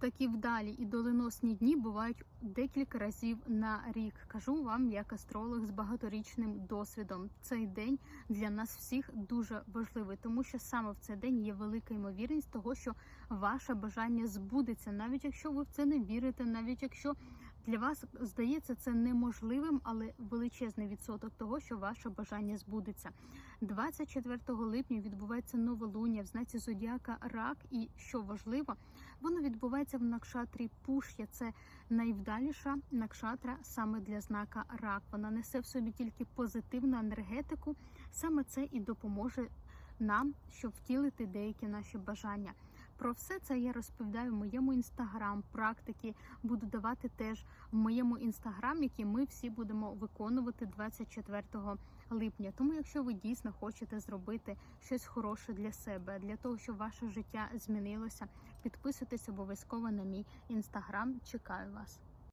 Такі вдалі і доленосні дні бувають декілька разів на рік. Кажу вам як астролог з багаторічним досвідом. Цей день для нас всіх дуже важливий, тому що саме в цей день є велика ймовірність того, що ваше бажання збудеться, навіть якщо ви в це не вірите, навіть якщо для вас здається це неможливим, але величезний відсоток того, що ваше бажання збудеться. 24 липня відбувається новолуння в знаці зодіака Рак, і що важливо, воно відбувається в накшатрі Пуш'я. Це найвдаліша накшатра саме для знака Рак. Вона несе в собі тільки позитивну енергетику. Саме це і допоможе нам, щоб втілити деякі наші бажання. Про все це я розповідаю в моєму інстаграм. Практики буду давати теж в моєму інстаграм, які ми всі будемо виконувати 24 липня. Тому, якщо ви дійсно хочете зробити щось хороше для себе, для того, щоб ваше життя змінилося, підписуйтесь обов'язково на мій інстаграм. Чекаю вас.